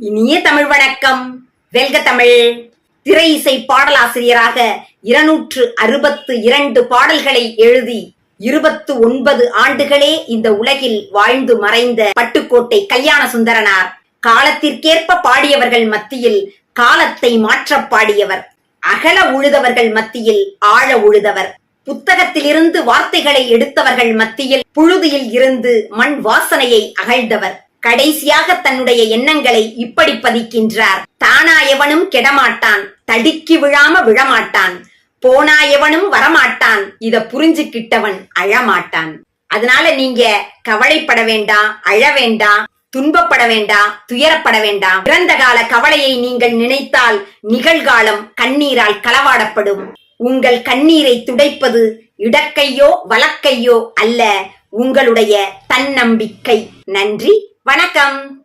இனிய தமிழ் வணக்கம். வெல்க தமிழ். திரை இசை பாடலாசிரியராக இருநூற்று அறுபத்து இரண்டு பாடல்களை எழுதி இருபத்து ஒன்பது ஆண்டுகளே இந்த உலகில் வாழ்ந்து மறைந்த பட்டுக்கோட்டை கல்யாண சுந்தரனார். காலத்திற்கேற்ப பாடியவர்கள் மத்தியில் காலத்தை மாற்றப் பாடியவர். அகல உழுதவர்கள் மத்தியில் ஆழ உழுதவர். புத்தகத்திலிருந்து வார்த்தைகளை எடுத்தவர்கள் மத்தியில் புழுதியில் இருந்து மண் வாசனையை அகழ்ந்தவர். கடைசியாக தன்னுடைய எண்ணங்களை இப்படி பதிக்கின்றார். தானா எவனும் கெடமாட்டான். தடுக்கி விழாம விழமாட்டான். போனா எவனும் வரமாட்டான். இத புரிஞ்சுக்கிட்டவன் அழமாட்டான். அதனால நீங்க கவலைப்பட வேண்டாம் அழ வேண்டாம் துன்பப்பட வேண்டாம் துயரப்பட வேண்டாம் பிறந்த கால கவலையை நீங்கள் நினைத்தால் நிகழ்காலம் கண்ணீரால் களவாடப்படும். உங்கள் கண்ணீரை துடைப்பது இடக்கையோ வலக்கையோ அல்ல உங்களுடைய தன்னம்பிக்கை. நன்றி. வணக்கம்.